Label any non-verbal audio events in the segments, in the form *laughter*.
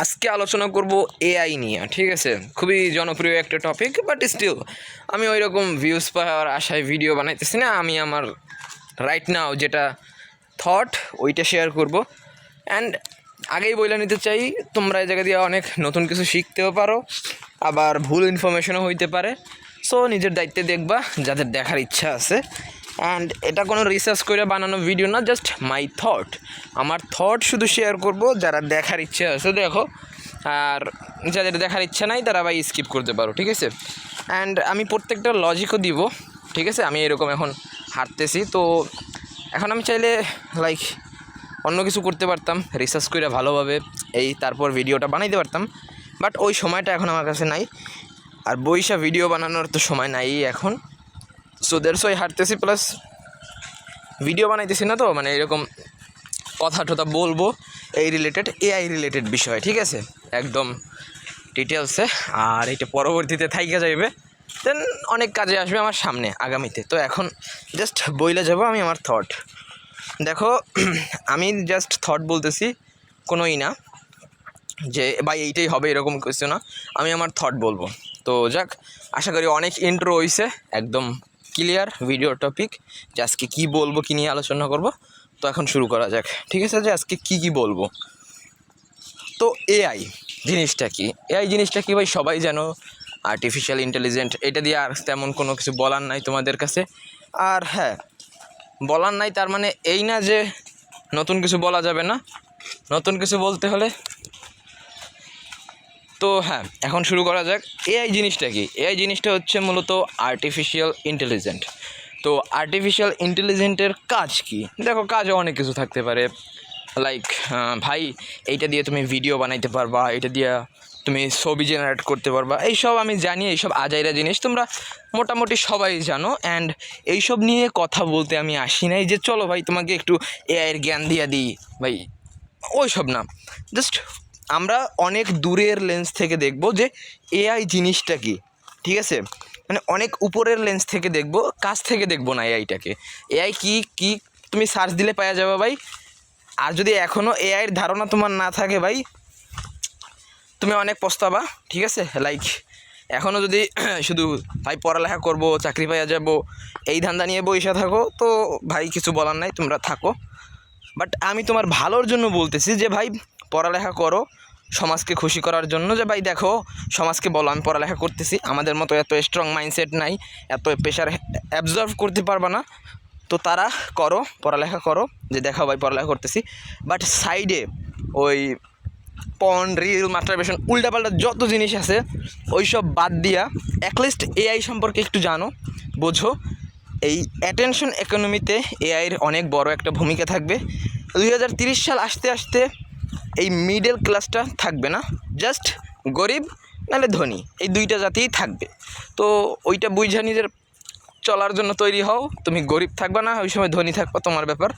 আজকে আলোচনা করব এআই নিয়ে, ঠিক আছে? খুবই জনপ্রিয় একটা টপিক বাট স্টিল আমি ওই রকম ভিউজ পাওয়ার আশায় ভিডিও বানাইতেছি না। আমি আমার রাইট নাও যেটা থট ওইটা শেয়ার করব। অ্যান্ড আগেই বলে নিতে চাই, তোমরা এই জায়গা দিয়ে অনেক নতুন কিছু শিখতেও পারো, আবার ভুল ইনফরমেশনও হইতে পারে। সো নিজের দায়িত্বে দেখবা, যাদের দেখার ইচ্ছা আছে। অ্যান্ড এটা কোনো রিসার্চ করে বানানো ভিডিও না জাস্ট মাই থট আমার থট শুধু শেয়ার করব, যারা দেখার ইচ্ছা আছে দেখো, আর যাদের দেখার ইচ্ছা নাই, তারা ভাই স্কিপ করতে পারো, ঠিক আছে? অ্যান্ড আমি প্রত্যেকটা লজিকও দিব, ঠিক আছে? আমি এরকম এখন হাঁটতেছি, তো এখন আমি চাইলে লাইক অন্য কিছু করতে পারতাম রিসার্চ করে ভালোভাবে এই তারপর ভিডিওটা বানাইতে পারতাম বাট ওই সময়টা এখন আমার কাছে নাই। আর বইসা ভিডিও বানানোর তো সময় নাই এখন। সো দেড়শো হাঁটতেছি প্লাস ভিডিও বানাইতেছি না তো মানে এরকম কথা টথা বলব, এই রিলেটেড এআই রিলেটেড বিষয়, ঠিক আছে? একদম ডিটেলসে আর এটা পরবর্তীতে থাইকা যাইবে দেন অনেক কাজে আসবে আমার সামনে, আগামীতে। তো এখন জাস্ট বইলে যাব আমি আমার থট দেখো, *clears throat* আমি জাস্ট থট বলতেছি, কোনোই না, যে ভাই এইটাই হবে, এরকম কিছু না, আমি আমার থট বলব। তো যাক, আশা করি অনেক ইন্ট্রো হইছে, একদম ক্লিয়ার ভিডিও টপিক যে আজকে কী বলব, কী নিয়ে আলোচনা করব। তো এখন শুরু করা যাক। ঠিক আছে, যে আজকে কী কী বলব? তো এআই জিনিসটা কি? এআই জিনিসটা কি ভাই? সবাই জানো আর্টিফিশিয়াল ইন্টেলিজেন্ট এটা দিয়ে আর তেমন কোনো কিছু বলার নাই তোমাদের কাছে। আর হ্যাঁ বলার নাই, তার মানে এই না যে নতুন কিছু বলা যাবে না। নতুন কিছু বলতে হলে তো হ্যাঁ এখন শুরু করা যাক। এআই জিনিসটা কি? এআই জিনিসটা হচ্ছে মূলত আর্টিফিশিয়াল ইন্টেলিজেন্ট তো আর্টিফিশিয়াল ইন্টেলিজেন্টের কাজ কি? দেখো কাজও অনেক কিছু থাকতে পারে। লাইক ভাই, এইটা দিয়ে তুমি ভিডিও বানাইতে পারবা, এটা দিয়ে তুমি ছবি জেনারেট করতে পারবা। এইসব আমি জানি, এইসব আজাইরা জিনিস তোমরা মোটামুটি সবাই জানো। অ্যান্ড এইসব নিয়ে কথা বলতে আমি আসি নাই যে, চলো ভাই, তোমাকে একটু এআইয়ের জ্ঞান দিয়ে দিই। ভাই, ওইসব না। জাস্ট আমরা অনেক দূরের লেন্স থেকে দেখব যে এআই জিনিসটা কি, ঠিক আছে? মানে অনেক উপরের লেন্স থেকে দেখব, কাছ থেকে দেখব না এআইটাকে এআই কি কি তুমি সার্চ দিলে পাওয়া যাবে ভাই? আর যদি এখনও এআইয়ের ধারণা তোমার না থাকে ভাই, তুমি অনেক পস্তাবা, ঠিক আছে? লাইক এখনও যদি *clears throat* শুধু ভাই পড়ালেখা করব, চাকরি পাইয়া যাব, এই ধান্দা নিয়ে বইসা থাকো, তো ভাই কিছু বলার নাই, তোমরা থাকো। বাট আমি তোমার ভালোর জন্য বলতেছি যে ভাই পড়ালেখা করো, সমাজকে খুশি করার জন্য যে, ভাই দেখো, সমাজকে বলো, আমি পড়ালেখা করতেছি, আমাদের মতো এত স্ট্রং মাইন্ডসেট নাই, এত প্রেশার অ্যাবজর্ভ করতে পারবা না। তো তারা করো, পড়ালেখা করো, যে দেখাও ভাই, পড়ালেখা করতেছি। বাট সাইডে ওই পন রিল মাস্টারবেশন উল্টাপাল্টা যত জিনিস আছে ওই সব বাদ দিয়া অ্যাটলিস্ট এআই সম্পর্কে একটু জানো, বোঝো। এই অ্যাটেনশন ইকোনমিতে এআইয়ের অনেক বড় একটা ভূমিকা থাকবে। দুই সাল আসতে আসতে এই মিডল ক্লাসটা থাকবে না জাস্ট গরিব নাহলে ধনী, এই দুইটা জাতিই থাকবে। তো ওইটা বুঝা নিজের চলার জন্য তৈরি হও, তুমি গরিব থাকবে না, ওই সময় ধনী থাকবে তোমার ব্যাপার।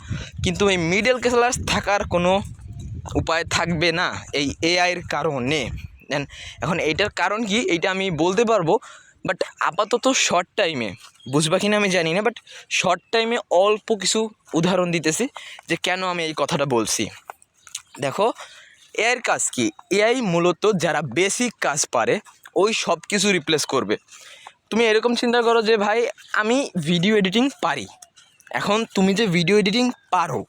কিন্তু এই মিডল ক্লাস থাকার কোনো উপায় থাকবে না, এই এআইয়ের কারণে। দেন এখন এইটার কারণ কি, এইটা আমি বলতে পারব বাট আপাতত শর্ট টাইমে বুঝবা কিনা আমি জানি না বাট শর্ট টাইমে অল্প কিছু উদাহরণ দিতেছি যে কেন আমি এই কথাটা বলছি। দেখো, এআইয়ের কাজ কি? এআই মূলত যারা বেসিক কাজ পারে, ওই সব কিছু রিপ্লেস করবে। তুমি এরকম চিন্তা করো যে, ভাই, আমি ভিডিও এডিটিং পারি। এখন তুমি যে ভিডিও এডিটিং পারো,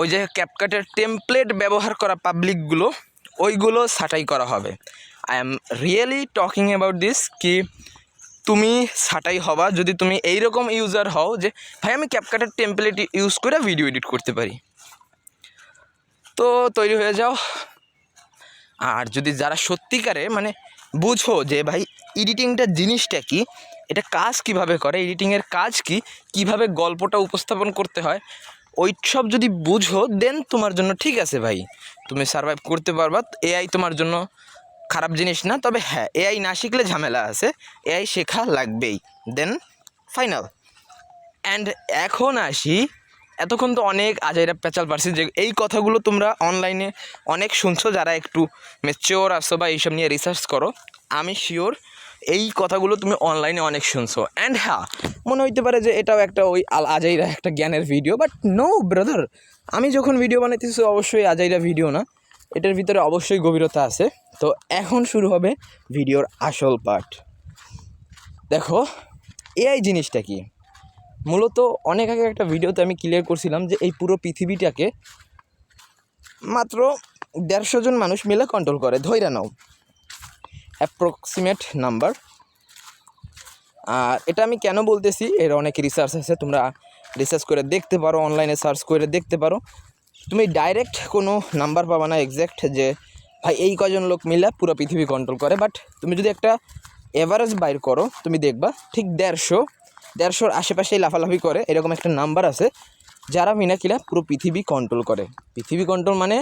ওই যে ক্যাপকাটের টেমপ্লেট ব্যবহার করা পাবলিকগুলো ওইগুলো ছাঁটাই করা হবে। I am really talking about this কি, তুমি ছাঁটাই হবা যদি তুমি এইরকম ইউজার হও যে, ভাই, আমি ক্যাপকাটের টেমপ্লেট ইউজ করে ভিডিও এডিট করতে পারি। তো তৈরি হয়ে যাও। আর যদি যারা সত্যিকারে মানে বুঝো যে ভাই এডিটিংটা জিনিসটা কি, এটা কাজ কীভাবে করে এডিটিংয়ের কাজ কি, কীভাবে গল্পটা উপস্থাপন করতে হয় ওই সব যদি বুঝো দেন তোমার জন্য ঠিক আছে ভাই। তুমি সার্ভাইভ করতে পারবা। এআই তোমার জন্য খারাপ জিনিস না, তবে হ্যাঁ এআই না শিখলে ঝামেলা আছে। এআই শেখা লাগবেই। দেন ফাইনাল অ্যান্ড এখন আসি এতক্ষণ তো অনেক আজাইরা পেঁচাল পারছি যে এই কথাগুলো তোমরা অনলাইনে অনেক শুনছো যারা একটু মেচিওর আসছো বা এইসব নিয়ে রিসার্চ করো। আমি শিওর এই কথাগুলো তুমি অনলাইনে অনেক শুনছো। অ্যান্ড হ্যাঁ মনে হইতে পারে যে এটাও একটা ওই আল আজাইরা একটা জ্ঞানের ভিডিও বাট নো ব্রাদার আমি যখন ভিডিও বানাইতেছি, অবশ্যই আজাইরা ভিডিও না। এটার ভিতরে অবশ্যই গভীরতা আছে। তো এখন শুরু হবে ভিডিওর আসল পার্ট দেখো এআই জিনিসটা কি? মূলত অনেক আগে একটা ভিডিওতে আমি ক্লিয়ার করছিলাম যে এই পুরো পৃথিবীটাকে মাত্র দেড়শো জন মানুষ মিলে কন্ট্রোল করে ধৈরা নাও। অ্যাপ্রক্সিমেট নাম্বার আর এটা আমি কেন বলতেছি? এর অনেক রিসার্চ আছে, তোমরা রিসার্চ করে দেখতে পারো অনলাইনে সার্চ করে দেখতে পারো। তুমি ডাইরেক্ট কোনো নাম্বার পাবা না এক্স্যাক্ট যে, ভাই, এই কজন লোক মিলে পুরো পৃথিবী কন্ট্রোল করে। বাট তুমি যদি একটা এভারেজ বাইর করো, তুমি দেখবা ঠিক দেড়শো দেড়শোর আশেপাশেই লাফালাফি করে, এরকম একটা নাম্বার আছে, যারা মিনা কিনা পুরো পৃথিবী কন্ট্রোল করে। পৃথিবী কন্ট্রোল মানে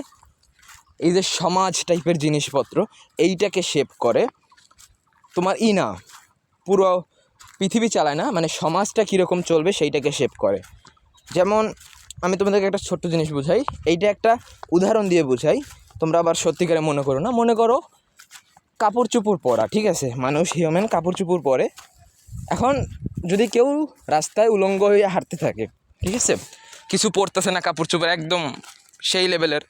এই যে সমাজ টাইপের জিনিসপত্র, এইটাকে শেপ করে। তোমার ই না, পুরো পৃথিবী চালায় না মানে সমাজটা কীরকম চলবে সেইটাকে শেপ করে। যেমন আমি তোমাদেরকে একটা ছোট্ট জিনিস বুঝাই, এইটা একটা উদাহরণ দিয়ে বুঝাই, তোমরা আবার সত্যিকারে মনে করো না। মনে করো, কাপড় চুপড় পরা, ঠিক আছে? মানুষ হিউম্যান কাপড় চুপড় পরে এখন যদি কেউ রাস্তায় উলঙ্গ হয়ে হাঁটতে থাকে, ঠিক আছে? কিছু পরতেছে না, কাপড় চোপড়, একদম সেই লেভেলের।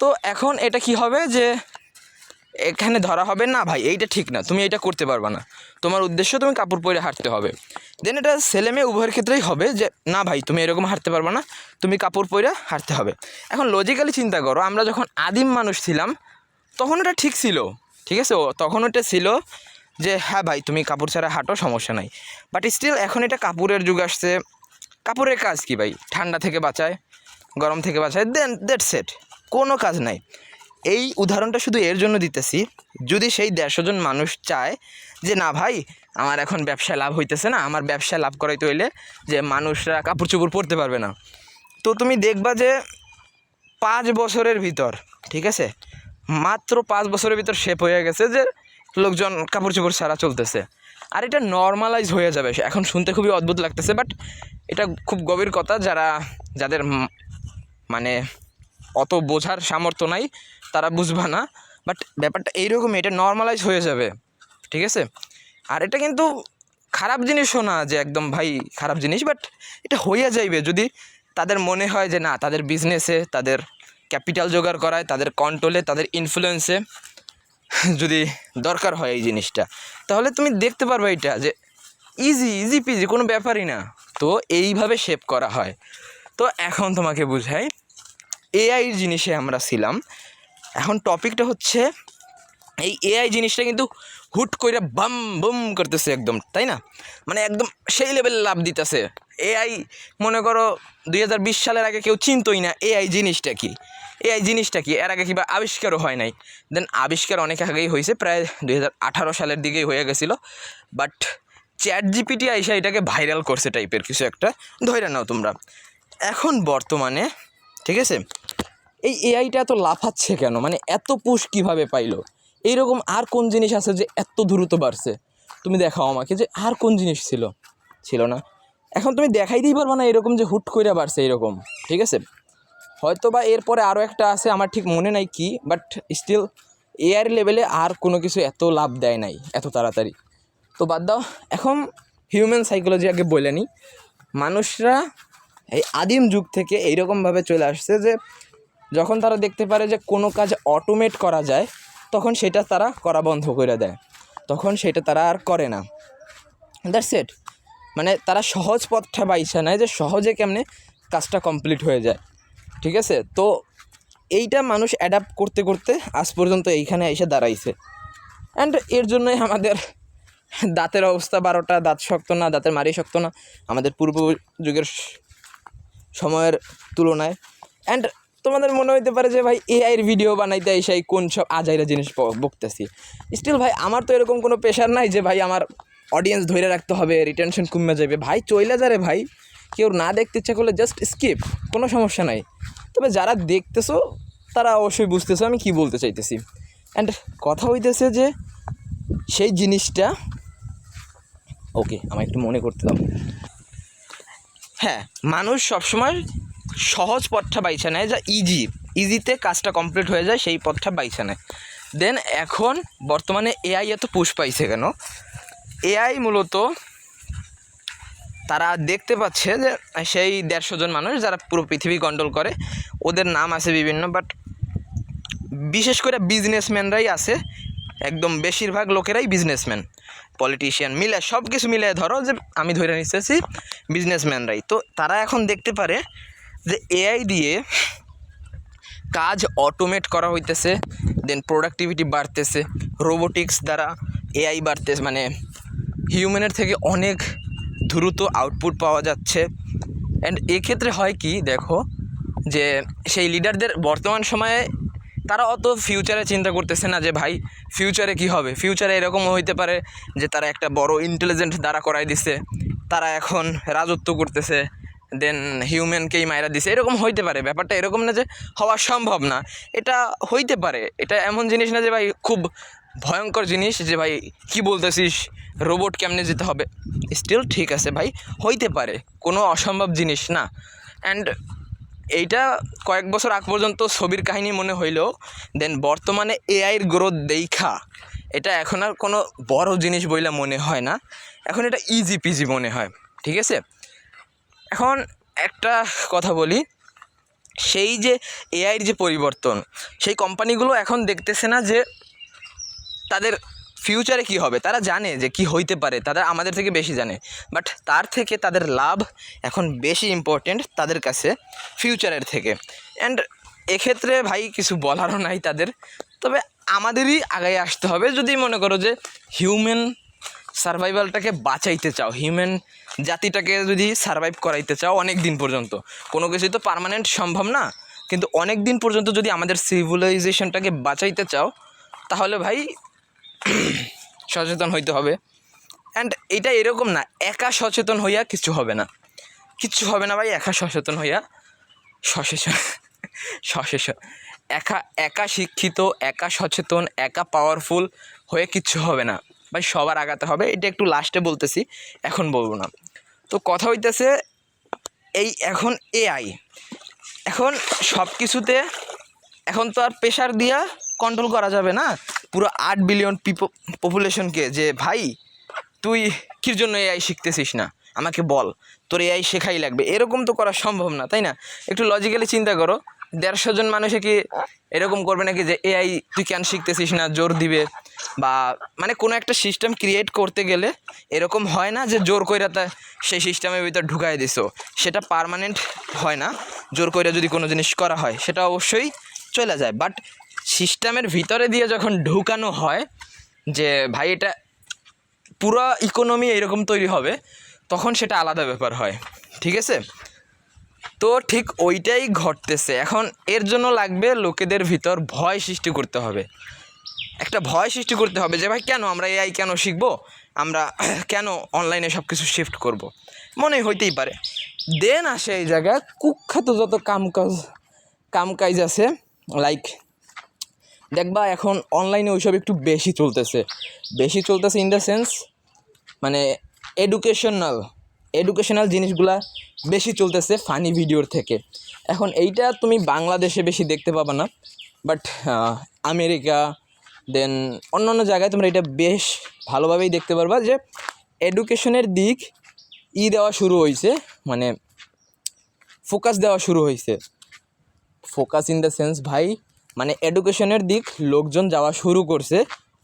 তো এখন এটা কি হবে যে এখানে ধরা হবে, না ভাই, এইটা ঠিক না, তুমি এইটা করতে পারবে না। তোমার উদ্দেশ্য তুমি কাপড় পরে হাঁটতে হবে। দেন এটা ছেলে মেয়ে উভয়ের ক্ষেত্রেই হবে যে, না ভাই, তুমি এরকম হাঁটতে পারবে না, তুমি কাপড় পরে হাঁটতে হবে। এখন লজিক্যালি চিন্তা করো, আমরা যখন আদিম মানুষ ছিলাম, তখন এটা ঠিক ছিল, ঠিক আছে? তখন ওটা ছিল যে হ্যাঁ ভাই, তুমি কাপড় ছাড়া হাঁটো, সমস্যা নাই। বাট স্টিল এখন এটা কাপড়ের যুগ আসছে। কাপড়ের কাজ কি ভাই? ঠান্ডা থেকে বাঁচায়, গরম থেকে বাঁচায় দেন দ্যাট সেট কোনো কাজ নাই। এই উদাহরণটা শুধু এর জন্য দিতেছি, যদি সেই দেড়শো জন মানুষ চায় যে, না ভাই, আমার এখন ব্যবসায় লাভ হইতেছে না, আমার ব্যবসায় লাভ করাইতে হইলে যে, মানুষরা কাপড় চোপড় পরতে পারবে না। তো তুমি দেখবা যে, পাঁচ বছরের ভিতর, ঠিক আছে? মাত্র পাঁচ বছরের ভিতর শেপ হয়ে গেছে যে লোকজন কাপড় চোপড় ছাড়া চলতেছে। আর এটা নর্মালাইজ হয়ে যাবে। এখন শুনতে খুবই অদ্ভুত লাগতেছে বাট এটা খুব গভীর কথা যারা, যাদের মানে অত বোঝার সামর্থ্য নাই, তারা বুঝবা না। বাট ব্যাপারটা এইরকমই, এটা নর্মালাইজ হয়ে যাবে। ঠিক আছে? আর এটা কিন্তু খারাপ জিনিসও না যে একদম ভাই খারাপ জিনিস বাট এটা হইয়া যাইবে। যদি তাদের মনে হয় যে না, তাদের বিজনেসে তাদের ক্যাপিটাল জোগাড় করায়, তাদের কন্ট্রোলে তাদের ইনফ্লুয়েন্সে যদি দরকার হয় এই জিনিসটা, তাহলে তুমি দেখতে পারবে এটা যে ইজি ইজি পিজি কোনো ব্যাপারই না। তো এইভাবে শেপ করা হয়। তো এখন তোমাকে বুঝাই এআই জিনিসে আমরা ছিলাম। এখন টপিকটা হচ্ছে, এই এআই জিনিসটা কিন্তু হুট করে বাম, বুম করতেছে একদম, তাই না? মানে একদম সেই লেভেল লাভ দিতেছে। এআই মনে করো, দুই হাজার বিশ সালের আগে কেউ চিনতই না এআই জিনিসটা কি। এআই জিনিসটা কি, এর আগে কিবা আবিষ্কারও হয় নাই। দেন আবিষ্কার অনেক আগেই হয়েছে, প্রায় দুই হাজার আঠারো সালের দিকেই হয়ে গেছিল। বাট চ্যাট জিপিটি আইসা এটাকে ভাইরাল করছে টাইপের কিছু একটা ধরে নাও তোমরা। এখন বর্তমানে, ঠিক আছে? এই এআইটা এত লাফাচ্ছে কেন? মানে এত পুশ কীভাবে পাইলো? এইরকম আর কোন জিনিস আছে যে এত দ্রুত বাড়ছে? তুমি দেখাও আমাকে যে আর কোন জিনিস ছিল? ছিল না। এখন তুমি দেখাইতেই পারবে না এরকম যে হুট করে বাড়ছে এরকম ঠিক আছে? হয়তো বা এরপরে আরও একটা আছে, আমার ঠিক মনে নাই কি বাট স্টিল এআর লেভেলে আর কোনো কিছু এত লাভ দেয় নাই, এত তাড়াতাড়ি। তো বাদ দাও, এখন হিউম্যান সাইকোলজি আগে বলে নিই মানুষরা এই আদিম যুগ থেকে এইরকমভাবে চলে আসছে যে যখন তারা দেখতে পারে যে কোনো কাজ অটোমেট করা যায় তখন সেটা তারা করা বন্ধ করে দেয়। তখন সেটা তারা আর করে না। দ্যাটস ইট মানে তারা সহজ পথটা বাইছে নেয় যে সহজে কেমনে কাজটা কমপ্লিট হয়ে যায়। ঠিক আছে? তো এইটা মানুষ অ্যাডাপ্ট করতে করতে আজ পর্যন্ত এইখানে এসে দাঁড়াইছে। অ্যান্ড এর জন্যই আমাদের দাঁতের অবস্থা বারোটা, দাঁত শক্ত না, দাঁতের মারি শক্ত না, আমাদের পূর্ব যুগের সময়ের তুলনায়। অ্যান্ড তোমাদের মনে হইতে পারে যে, ভাই এআইয়ের ভিডিও বানাইতে এসে কোন সব আজাইরা জিনিস বকতেছি। স্টিল ভাই, আমার তো এরকম কোনো প্রেশার নাই যে, ভাই, আমার অডিয়েন্স ধরে রাখতে হবে রিটেনশন কমে যাবে। ভাই, চইলা যারে ভাই, কেউ না দেখতে ইচ্ছা করলে জাস্ট স্কিপ কোনো সমস্যা নাই। তবে যারা দেখতেছো, তারা অবশ্যই বুঝতেছো আমি কি বলতে চাইতেছি। অ্যান্ড কথা হইতেছে যে, সেই জিনিসটা ওকে আমার একটু মনে করতে দাও। হ্যাঁ মানুষ সবসময় সহজ পথটা বাইছে নেয়, যা ইজি ইজিতে কাজটা কমপ্লিট হয়ে যায়, সেই পথটা বাইছে নেয়। দেন এখন বর্তমানে এআই এত পুশ পাইছে কেন? এআই মূলত তারা দেখতে পাচ্ছে যে সেই দেড়শো জন মানুষ যারা পুরো পৃথিবী কন্ট্রোল করে, ওদের নাম আছে বিভিন্ন বাট বিশেষ করে বিজনেসম্যানরাই আছে, একদম বেশিরভাগ লোকেরাই বিজনেসম্যান পলিটিশিয়ান মিলে সব কিছু মিলে ধরো যে আমি ধরে নিতেছি বিজনেসম্যানরাই তো তারা এখন দেখতে পারে যে এআই দিয়ে কাজ অটোমেট করা হইতেছে দেন প্রোডাক্টিভিটি বাড়তেছে। রোবোটিক্স দ্বারা এআই বাড়তেছে মানে হিউম্যানের থেকে অনেক দ্রুত আউটপুট পাওয়া যাচ্ছে। অ্যান্ড এক্ষেত্রে হয় কি, দেখো, যে সেই লিডারদের বর্তমান সময়ে তারা অত ফিউচারে চিন্তা করতেছে না যে, ভাই ফিউচারে কি হবে? ফিউচারে এরকমও হইতে পারে যে, তারা একটা বড় ইন্টেলিজেন্ট দ্বারা করাই দিছে। তারা এখন রাজত্ব করতেছে। দেন হিউম্যানকেই মায়েরা দিছে, এরকম হইতে পারে, ব্যাপারটা এরকম না যে হওয়া সম্ভব না। এটা হইতে পারে, এটা এমন জিনিস না যে ভাই খুব ভয়ঙ্কর জিনিস যে ভাই কি বলতেছিস রোবট কেমনে যেতে হবে? স্টিল ঠিক আছে ভাই, হইতে পারে, কোনো অসম্ভব জিনিস না। অ্যান্ড এইটা কয়েক বছর আগ পর্যন্ত ছবির কাহিনী মনে হইলেও দেন বর্তমানে এআইয়ের গ্রোথ দেখা, এটা এখন আর কোনো বড় জিনিস বইলে মনে হয় না। এখন এটা ইজি পিজি মনে হয়, ঠিক আছে? এখন একটা কথা বলি। সেই যে এআইয়ের যে পরিবর্তন, সেই কোম্পানিগুলো এখন দেখতেছে না যে তাদের ফিউচারে কি হবে। তারা জানে যে কি হইতে পারে তারা আমাদের থেকে বেশি জানে। বাট তার থেকে তাদের লাভ এখন বেশি ইম্পর্টেন্ট তাদের কাছে ফিউচারের থেকে। অ্যান্ড এক্ষেত্রে ভাই কিছু বলারও নাই তাদের। তবে আমাদেরই আগায় আসতে হবে। যদি মনে করো যে হিউম্যান সার্ভাইভালটাকে বাঁচাইতে চাও, হিউম্যান জাতিটাকে যদি সার্ভাইভ করাইতে চাও অনেক দিন পর্যন্ত। কোনো কিছুই তো পার্মানেন্ট সম্ভব না, কিন্তু অনেক দিন পর্যন্ত যদি আমাদের সিভিলাইজেশনটাকে বাঁচাইতে চাও, তাহলে ভাই *clears throat* সচেতন হইতে হবে। অ্যান্ড এটা এরকম না, একা সচেতন হইয়া কিছু হবে না। কিচ্ছু হবে না ভাই, একা সচেতন হইয়া সচেতন সচেতন, একা একা শিক্ষিত, একা সচেতন, একা পাওয়ারফুল হয়ে কিচ্ছু হবে না। ভাই, সবার আগাতে হবে। এটা একটু লাস্টে বলতেছি, এখন বলব না। তো কথা হইতেছে এই এখন এআই এখন সব কিছুতে এখন তো আর প্রেশার দিয়া কন্ট্রোল করা যাবে না। পুরো আট বিলিয়ন পিপো পপুলেশনকে যে, ভাই, তুই কির জন্য এআই শিখতেছিস না? আমাকে বল। তোর এআই শেখাই লাগবে। এরকম তো করা সম্ভব না, তাই না? একটু লজিক্যালি চিন্তা করো। দেড়শো জন মানুষে কি এরকম করবে নাকি যে এআই তুই কেন শিখতেছিস না? জোর দিবে? বা মানে কোনো একটা সিস্টেম ক্রিয়েট করতে গেলে এরকম হয় না যে জোর কইরা তা সেই সিস্টেমের ভিতর ঢুকাই দিছো? সেটা পার্মানেন্ট হয় না। জোর কইরা যদি কোনো জিনিস করা হয়, সেটা অবশ্যই চলে যায়। বাট সিস্টেমের ভিতরে দিয়ে যখন ঢুকানো হয় যে ভাই এটা পুরো ইকোনমি এরকম তৈরি হবে, তখন সেটা আলাদা ব্যাপার হয়। ঠিক আছে? তো ঠিক ওইটাই ঘটতেছে। এখন এর জন্য লাগবে লোকেদের ভিতর ভয় সৃষ্টি করতে হবে। একটা ভয় সৃষ্টি করতে হবে যে, ভাই, কেন আমরা এআই কেন শিখব? আমরা *clears throat* কেন অনলাইনে সব কিছু শিফট করব। মনে হইতেই পারে। দেন আসে এই জায়গায় কুখ্যাত যত কামকাজ কামকাজ আছে লাইক দেখবা এখন অনলাইনে ওইসব একটু বেশি চলতেছে। বেশি চলতেছে ইন দ্য সেন্স মানে এডুকেশনাল এডুকেশনাল জিনিসগুলা বেশি চলতেছে ফানি ভিডিওর থেকে। এখন এইটা তুমি বাংলাদেশে বেশি দেখতে পাবা না বাট আমেরিকা দেন অন্য অন্য জায়গায় তোমরা এটা বেশ ভালোভাবেই দেখতে পারবা যে এডুকেশনের দিক ই দেওয়া শুরু হয়েছে মানে ফোকাস দেওয়া শুরু হয়েছে ফোকাস ইন দ্য সেন্স ভাই মানে এডুকেশনের দিক লোকজন যাওয়া শুরু করছে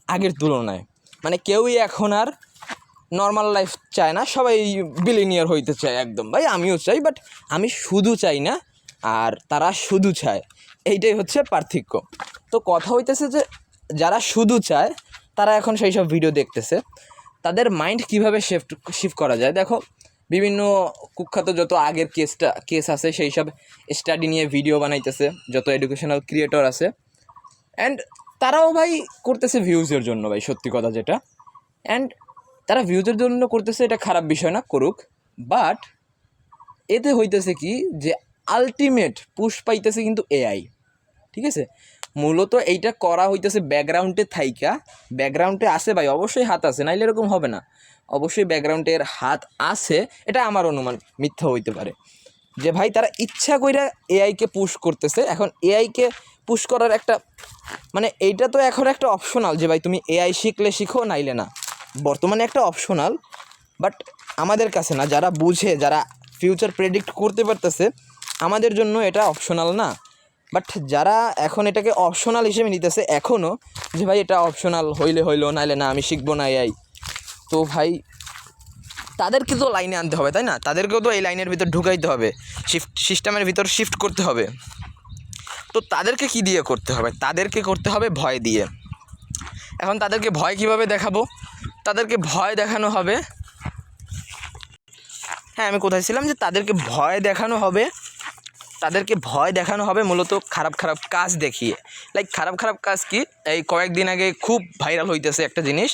আগের তুলনায়। মানে কেউই এখন আর নর্মাল লাইফ চায় না, সবাই বিলিনিয়ার হইতে চায় একদম। ভাই, আমিও চাই বাট আমি শুধু চাই না, আর তারা শুধু চায়। এইটাই হচ্ছে পার্থক্য। তো কথা হইতেছে যে, যারা শুধু চায়, তারা এখন সেই সব ভিডিও দেখতেছে। তাদের মাইন্ড কীভাবে শিফট শিফট করা যায়? দেখো, বিভিন্ন কুখ্যাত যত আগের কেসটা কেস আছে, সেই সব স্টাডি নিয়ে ভিডিও বানাইতেছে, যত এডুকেশনাল ক্রিয়েটর আছে। অ্যান্ড তারাও ভাই, করতেছে ভিউজের জন্য ভাই, সত্যি কথা যেটা। অ্যান্ড তারা ভিউজের জন্য করতেছে, এটা খারাপ বিষয় না, করুক। বাট এতে হইতেছে কি যে আলটিমেট পুশ পাইতেছে কিন্তু এআই ঠিক আছে? মূলত এইটা করা হইতেছে ব্যাকগ্রাউন্ডে থাইকা। ব্যাকগ্রাউন্ডে আছে ভাই, অবশ্যই হাত আছে, নাইলে এরকম হবে না। অবশ্যই ব্যাকগ্রাউন্ডের হাত আছে, এটা আমার অনুমান, মিথ্যা হইতে পারে। যে ভাই, তারা ইচ্ছা কইরা এআইকে পুশ করতেছে। এখন এআইকে পুশ করার একটা মানে এইটা তো এখন একটা অপশনাল যে ভাই, তুমি এআই শিখলে শিখো, নাইলে না। বর্তমানে একটা অপশনাল বাট আমাদের কাছে না, যারা বুঝে, যারা ফিউচার প্রেডিক্ট করতে পারতেছে, আমাদের জন্য এটা অপশনাল না। বাট যারা এখন এটাকে অপশনাল হিসেবে নিতেছে এখনও যে ভাই এটা অপশনাল হইলে হইল, নাইলে না, আমি শিখব না এআই তো ভাই, তাদেরকে তো লাইনে আনতে হবে, তাই না? তাদেরকেও তো এই লাইনের ভিতর ঢুকাইতে হবে। শিফট সিস্টেমের ভিতর শিফট করতে হবে। তো তাদেরকে কি দিয়ে করতে হবে? তাদেরকে করতে হবে ভয় দিয়ে। এখন তাদেরকে ভয় কীভাবে দেখাবো? তাদেরকে ভয় দেখানো হবে। হ্যাঁ আমি কোথায় ছিলাম যে তাদেরকে ভয় দেখানো হবে। তাদেরকে ভয় দেখানো হবে মূলত খারাপ খারাপ কাজ দেখিয়ে। লাইক খারাপ খারাপ কাজ কি? এই কয়েকদিন আগে খুব ভাইরাল হইতেছে একটা জিনিস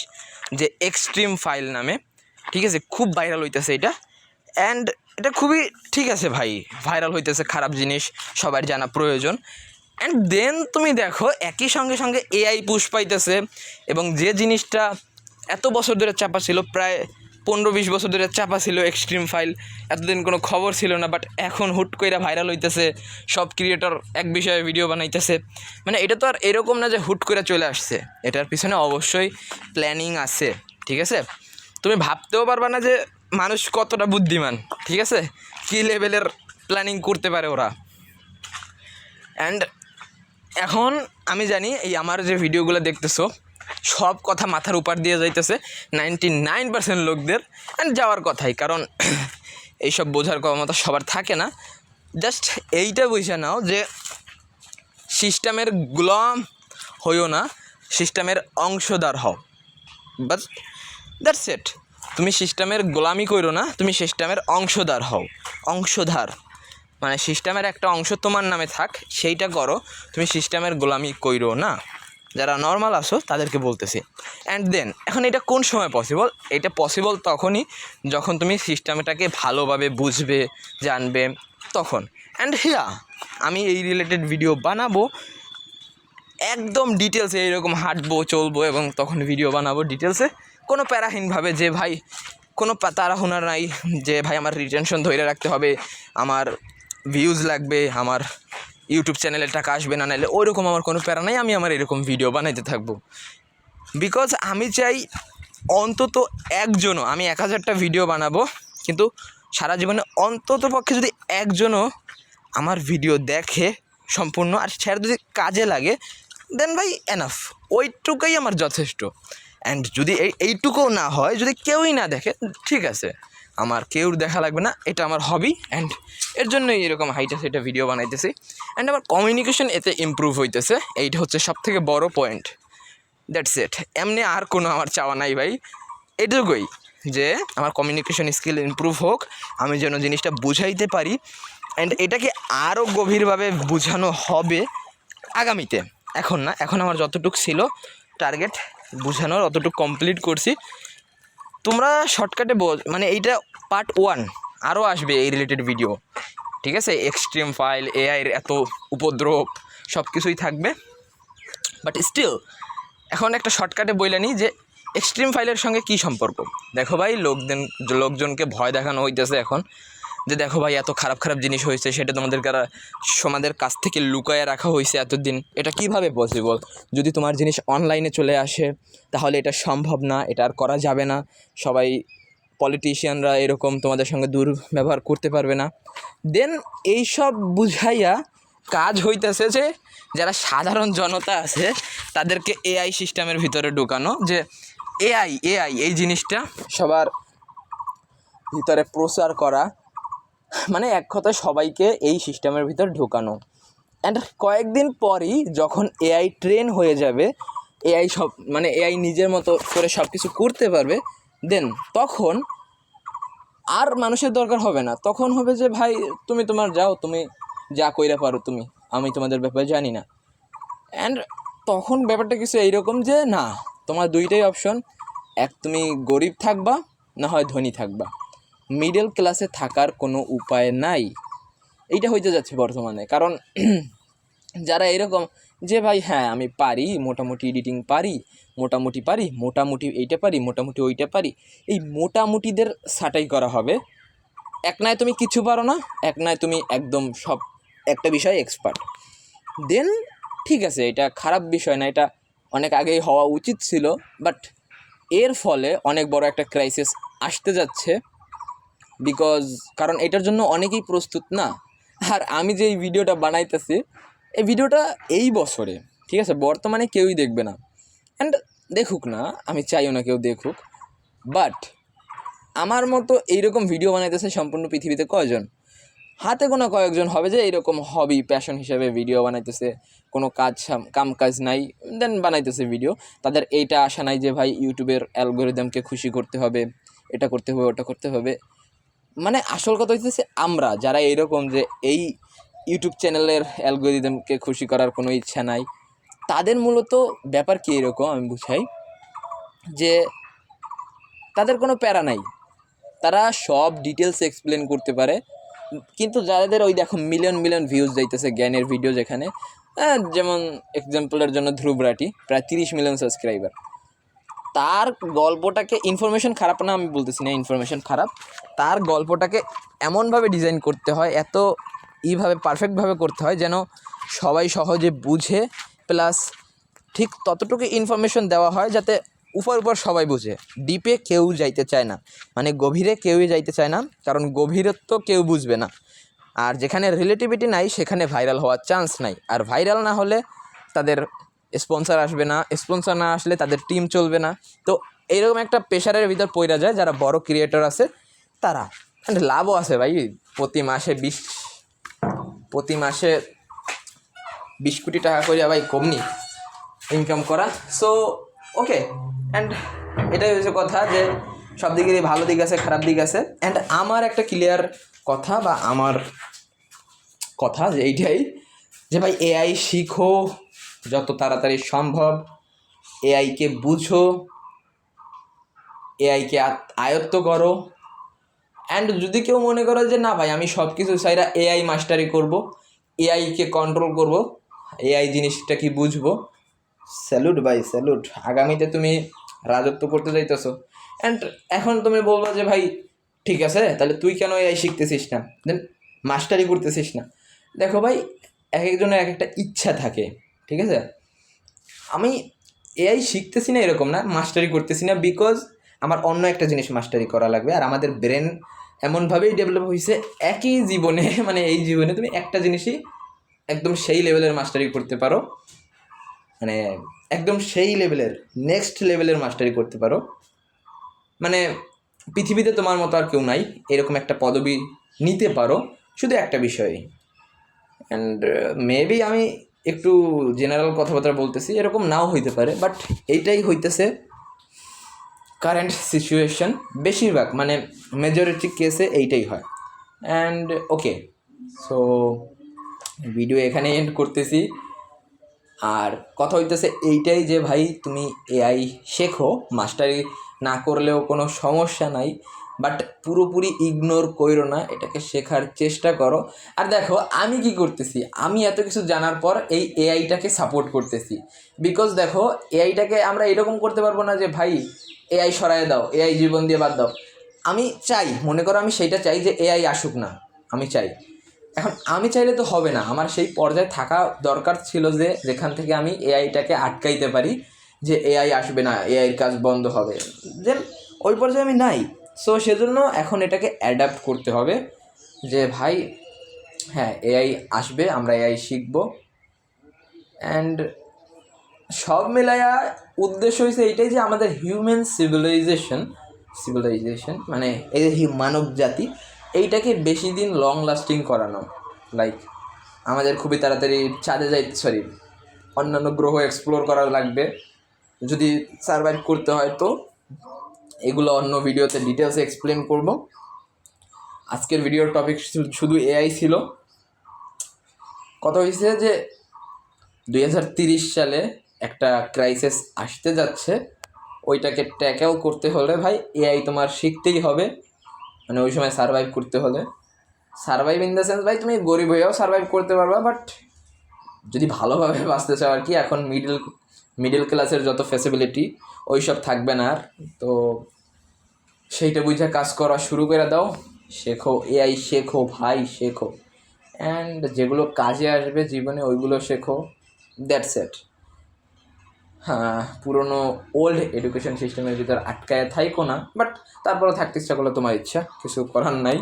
যে এক্সট্রিম ফাইল নামে। ঠিক আছে? খুব ভাইরাল হইতেছে এটা। অ্যান্ড এটা খুবই ঠিক আছে ভাই। ভাইরাল হইতেছে খারাপ জিনিস, সবার জানা প্রয়োজন। অ্যান্ড দেন তুমি দেখো, একই সঙ্গে সঙ্গে এআই পুশ পাইতেছে এবং যে জিনিসটা এত বছর ধরে চাপা ছিল, প্রায় পনেরো বিশ বছর ধরে চাপা ছিল এক্সট্রিম ফাইল এতদিন কোনো খবর ছিল না বাট এখন হুট কইরা ভাইরাল হইতেছে, সব ক্রিয়েটর এক বিষয়ে ভিডিও বানাইতেছে। মানে এটা তো আর এরকম না যে হুট করে চলে আসছে। এটার পিছনে অবশ্যই প্ল্যানিং আছে, ঠিক আছে? তুমি ভাবতেও পারবা না যে মানুষ কতটা বুদ্ধিমান, ঠিক আছে? কী লেভেলের প্ল্যানিং করতে পারে ওরা? অ্যান্ড এখন আমি জানি, এই আমার যে ভিডিওগুলো দেখতেছো সব কথা মাথার উপর দিয়ে যাইতেছে। নাইনটি নাইন পার্সেন্ট লোকদের অ্যান্ড যাওয়ার কথাই। কারণ *clears throat* এইসব বোঝার ক্ষমতা সবার থাকে না। জাস্ট এইটা বুঝে নাও যে সিস্টেমের গুলাম হইও না, সিস্টেমের অংশদার হও। বাস দ্যাটস ইট তুমি সিস্টেমের গোলামি করো না, তুমি সিস্টেমের অংশদার হও। অংশধার। মানে সিস্টেমের একটা অংশ তোমার নামে থাক, সেইটা করো। তুমি সিস্টেমের গোলামি কইরো না। যারা নর্মাল আসো তাদেরকে বলতেছি। অ্যান্ড দেন এখন এটা কোন সময় পসিবল এটা পসিবল তখনই যখন তুমি সিস্টেমটাকে ভালোভাবে বুঝবে, জানবে, তখন। অ্যান্ড হিয়া, আমি এই রিলেটেড ভিডিও বানাবো। একদম ডিটেলসে এইরকম হাঁটবো, চলবো এবং তখন ভিডিও বানাবো ডিটেলসে কোনো প্যারাহীনভাবে যে ভাই, কোনো তাড়াহুনা নাই যে ভাই, আমার রিটেনশন ধরে রাখতে হবে, আমার ভিউজ লাগবে, আমার ইউটিউব চ্যানেলে টাকা আসবে না, নাহলে ওইরকম আমার কোনো প্যারা নাই, আমি আমার এরকম ভিডিও বানাইতে থাকব। বিকজ আমি চাই অন্তত একজনও, আমি এক হাজারটা ভিডিও বানাবো, কিন্তু সারা জীবনে অন্তত পক্ষে যদি একজনও আমার ভিডিও দেখে সম্পূর্ণ আর সেটা যদি কাজে লাগে দেন ভাই এনাফ ওইটুকুই আমার যথেষ্ট। অ্যান্ড যদি এই এইটুকুও না হয়, যদি কেউই না দেখে, ঠিক আছে। আমার কেউ দেখা লাগবে না, এটা আমার হবি অ্যান্ড এর জন্যই এরকম হাইটা সেটা ভিডিও বানাইতেছি। অ্যান্ড আমার কমিউনিকেশন এতে ইমপ্রুভ হইতেছে, এইটা হচ্ছে সব থেকে বড় পয়েন্ট দ্যাটস ইট এমনি আর কোনো আমার চাওয়া নাই ভাই। এটুকুই যে আমার কমিউনিকেশন স্কিল ইমপ্রুভ হোক, আমি যেন জিনিসটা বুঝাইতে পারি। অ্যান্ড এটাকে আরও গভীরভাবে বোঝানো হবে আগামীতে। এখন না, এখন আমার যতটুক ছিল টার্গেট বোঝানোর অতটুকু কমপ্লিট করছি। তোমরা শর্টকাটে বোঝ মানে এইটা পার্ট ওয়ান আরও আসবে এই রিলেটেড ভিডিও ঠিক আছে? এক্সট্রিম ফাইল এআইয়ের এত উপদ্রব সব কিছুই থাকবে। বাট স্টিল এখন একটা শর্টকাটে বইলে নিই যে এক্সট্রিম ফাইলের সঙ্গে কি সম্পর্ক? দেখো ভাই, লোকজন, লোকজনকে ভয় দেখানো হইতেছে এখন। যে দেখো ভাই, এত খারাপ খারাপ জিনিস হয়েছে, সেটা তোমাদের কারা সমাদের কাছ থেকে লুকায় রাখা হয়েছে এতদিন। এটা কীভাবে পসিবল যদি তোমার জিনিস অনলাইনে চলে আসে, তাহলে এটা সম্ভব না, এটা আর করা যাবে না। সবাই পলিটিশিয়ানরা এরকম তোমাদের সঙ্গে দুর্ব্যবহার করতে পারবে না। দেন এইসব বুঝাইয়া কাজ হইতেছে যে, যারা সাধারণ জনতা আছে, তাদেরকে এআই সিস্টেমের ভিতরে ঢুকানো, যে এআই এআই এই জিনিসটা সবার ভিতরে প্রচার করা। মানে এক কথায় সবাইকে এই সিস্টেমের ভিতর ঢোকানো। অ্যান্ড কয়েকদিন পরই যখন এআই ট্রেন হয়ে যাবে এআই সব মানে এআই নিজের মতো করে সব কিছু করতে পারবে দেন তখন আর মানুষের দরকার হবে না। তখন হবে যে, ভাই, তুমি তোমার যাও, তুমি যা কইরা পারো তুমি। আমি তোমাদের ব্যাপারে জানি না। অ্যান্ড তখন ব্যাপারটা কিছু এইরকম যে, না, তোমার দুইটাই অপশন এক, তুমি গরিব থাকবা, না হয় ধনী থাকবা। মিডল ক্লাসে থাকার কোনো উপায় নাই। এইটা হইতে যাচ্ছে বর্তমানে। কারণ *clears throat* যারা এরকম যে, ভাই হ্যাঁ আমি পারি, মোটামুটি এডিটিং পারি, মোটামুটি পারি, মোটামুটি এইটা পারি, মোটামুটি ওইটা পারি। এই মোটামুটিদের ছাঁটাই করা হবে। এক নয় তুমি কিছু পারো না, এক নয় তুমি একদম সব একটা বিষয়ে এক্সপার্ট দেন ঠিক আছে, এটা খারাপ বিষয় না, এটা অনেক আগেই হওয়া উচিত ছিল বাট এর ফলে অনেক বড় একটা ক্রাইসিস আসতে যাচ্ছে। বিকজ কারণ এটার জন্য অনেকেই প্রস্তুত না। আর আমি যে এই ভিডিওটা বানাইতেছি, এই ভিডিওটা এই বছরে, ঠিক আছে? বর্তমানে কেউই দেখবে না। অ্যান্ড দেখুক না, আমি চাইও না কেউ দেখুক। বাট আমার মতো এইরকম ভিডিও বানাইতেছে সম্পূর্ণ পৃথিবীতে কয়জন? হাতে কোনো কয়েকজন হবে যে এইরকম হবি প্যাশন হিসেবে ভিডিও বানাইতেছে, কোনো কাজ কাম কাজ নাই দেন বানাইতেছে ভিডিও তাদের এইটা আশা নাই যে ভাই, ইউটিউবের অ্যালগোরিদমকে খুশি করতে হবে, এটা করতে হবে, ওটা করতে হবে। মানে আসল কথা হইতেছে আমরা যারা এইরকম যে এই ইউটিউব চ্যানেলের অ্যালগোরিদমকে খুশি করার কোনো ইচ্ছা নাই তাদের মূলত ব্যাপার কী এরকম আমি বুঝাই যে তাদের কোনো প্যারা নাই। তারা সব ডিটেলস এক্সপ্লেন করতে পারে কিন্তু যাদের ওই দেখো মিলিয়ন মিলিয়ন ভিউজ যাইতেছে জ্ঞানের ভিডিও যেখানে আহ, যেমন এক্সাম্পলের জন্য ধ্রুবরাটি প্রায় তিরিশ মিলিয়ন সাবস্ক্রাইবার তার গল্পটাকে ইনফরমেশন খারাপ না, আমি বলতেছি না ইনফরমেশন খারাপ। তার গল্পটাকে এমনভাবে ডিজাইন করতে হয়, এত ইভাবে পারফেক্টভাবে করতে হয় যেন সবাই সহজে বুঝে প্লাস ঠিক ততটুকু ইনফরমেশন দেওয়া হয় যাতে উপর উপর সবাই বুঝে। ডিপে কেউ যাইতে চায় না মানে গভীরে কেউই যাইতে চায় না, কারণ গভীরত্ব কেউ বুঝবে না। আর যেখানে রিলেটিভিটি নাই, সেখানে ভাইরাল হওয়ার চান্স নাই। আর ভাইরাল না হলে তাদের স্পন্সর আসবে না স্পন্সর না আসলে তাদের টিম চলবে না। তো এইরকম একটা প্রেশারের ভিতর পড়া যায় যারা বড় ক্রিয়েটর আছে, তারা। And লাভও আছে ভাই, প্রতি মাসে বিশ, প্রতি মাসে বিশ কোটি টাকা করে ভাই কমনি ইনকাম করা। সো ওকে অ্যান্ড এটাই হচ্ছে কথা যে সব দিকেরই ভালো দিক আছে, খারাপ দিক আছে। অ্যান্ড আমার একটা ক্লিয়ার কথা বা আমার কথা যে এইটাই যে ভাই এআই শিখো যত তাড়াতাড়ি সম্ভব এআইকে বুঝো এআইকে আয়ত্ত করো। অ্যান্ড যদি কেউ মনে করো যে, না ভাই, আমি সব কিছু চাইরা এআই মাস্টারি করব এআইকে কন্ট্রোল করব এআই জিনিসটা কি বুঝব? স্যালুট ভাই স্যালুট আগামীতে তুমি রাজত্ব করতে যাইতেছো। অ্যান্ড এখন তুমি বলব যে, ভাই, ঠিক আছে, তাহলে তুই কেন এআই শিখতেছিস না? দেন মাস্টারি করতেছিস না? দেখো ভাই এক একজনের এক একটা ইচ্ছা থাকে। ঠিক আছে? আমি এআই শিখতেছি না এরকম না মাস্টারি করতেছি না বিকজ আমার অন্য একটা জিনিস মাস্টারি করা লাগবে আর আমাদের ব্রেন এমনভাবেই ডেভেলপ হয়েছে একই জীবনে *laughs* মানে এই জীবনে তুমি একটা জিনিসই একদম সেই লেভেলের মাস্টারি করতে পারো। মানে একদম সেই লেভেলের নেক্সট লেভেলের মাস্টারি করতে পারো। মানে পৃথিবীতে তোমার মতো আর কেউ নাই, এরকম একটা পদবি নিতে পারো, শুধু একটা বিষয়ে অ্যান্ড মেবি আমি একটু জেনারেল কথাবার্তা বলতেছি, এরকম নাও হইতে পারে বাট এইটাই হইতেছে কারেন্ট সিচুয়েশন বেশিরভাগ মানে মেজরিটি কেসে এইটাই হয়। অ্যান্ড ওকে সো ভিডিও এখানে এন্ড করতেছি। আর কথা হইতেছে এইটাই যে ভাই, তুমি এআই শেখো মাস্টারি না করলেও কোনো সমস্যা নাই বাট পুরোপুরি ইগনোর করো না, এটাকে শেখার চেষ্টা করো। আর দেখো, আমি কি করতেছি? আমি এত কিছু জানার পর এই এআইটাকে সাপোর্ট করতেছি। বিকজ দেখো এআইটাকে আমরা এরকম করতে পারব না যে, ভাই এআই সরায় দাও এআই জীবন দিয়ে বাদ দাও। আমি চাই, মনে করো আমি সেইটা চাই যে এআই আসুক না, আমি চাই। এখন আমি চাইলে তো হবে না, আমার সেই পর্যায়ে থাকা দরকার ছিল যে, যেখান থেকে আমি এআইটাকে আটকাইতে পারি। যে এআই আসবে না এআইয়ের কাজ বন্ধ হবে। যে ওই পর্যায়ে আমি নাই। সো সেজন্য এখন এটাকে অ্যাডাপ্ট করতে হবে যে, ভাই হ্যাঁ এআই আসবে, আমরা এআই শিখব। অ্যান্ড সব মেলায়া উদ্দেশ্য হয়েছে এইটাই যে, আমাদের হিউম্যান সিভিলাইজেশন সিভিলাইজেশন মানে এই যে মানব জাতি, এইটাকে বেশি দিন লং লাস্টিং করানো। লাইক আমাদের খুবই তাড়াতাড়ি চাঁদে যাই সরি অন্যান্য গ্রহ এক্সপ্লোর করা লাগবে। যদি সার্ভাইভ করতে হয় তো এগুলো অন্য ভিডিওতে ডিটেলসে এক্সপ্লেন করব। আজকের ভিডিওর টপিক শুধু এআই ছিল। কথা হয়েছে যে দুই সালে একটা ক্রাইসিস আসতে যাচ্ছে। ওইটাকে ট্যাকেল করতে হলে ভাই এআই তোমার শিখতেই হবে। মানে ওই সময় সার্ভাইভ করতে হলে। সার্ভাইভ ইন দ্য সেন্স ভাই তুমি গরিব হয়েও সার্ভাইভ করতে পারবা বাট যদি ভালোভাবে বাঁচতে চাও আর কি, এখন মিডল মিডল ক্লাসের যত ফেসিবিলিটি ওই সব থাকবে না আর। তো সেইটা বুঝে কাজ করা শুরু করে দাও। শেখো এআই শেখো, ভাই শেখো। অ্যান্ড যেগুলো কাজে আসবে জীবনে, ওইগুলো শেখো। দ্যাটস এট হ্যাঁ পুরনো ওল্ড এডুকেশন সিস্টেমের ভিতর আটকায় থাইকো না বাট তারপরে থাকতে ইচ্ছা করলে তোমার ইচ্ছা, কিছু করার নাই।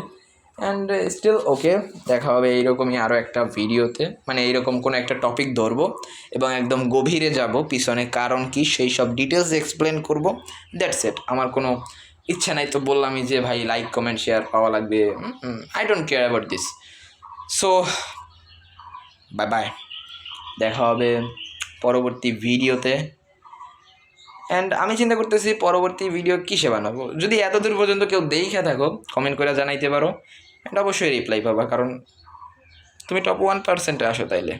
অ্যান্ড স্টিল ওকে দেখা হবে এইরকমই আরও একটা ভিডিওতে। মানে এইরকম কোনো একটা টপিক ধরবো এবং একদম গভীরে যাব পিছনে, কারণ কি সেই সব ডিটেলস এক্সপ্লেন করব। দ্যাটস ইট আমার কোনো ইচ্ছা নাই তো বললামই যে, ভাই লাইক কমেন্ট শেয়ার পাওয়া লাগবে। I don't care about this so bye bye দেখা হবে পরবর্তী ভিডিওতে। অ্যান্ড আমি চিন্তা করতেছি পরবর্তী ভিডিও কিসে বানাবো? যদি এত দূর পর্যন্ত কেউ দেখে থাকো কমেন্ট করে জানাইতে পারো। অ্যান্ড অবশ্যই রিপ্লাই পাবা, কারণ তুমি টপ ওয়ান পার্সেন্টে আসো তাইলে।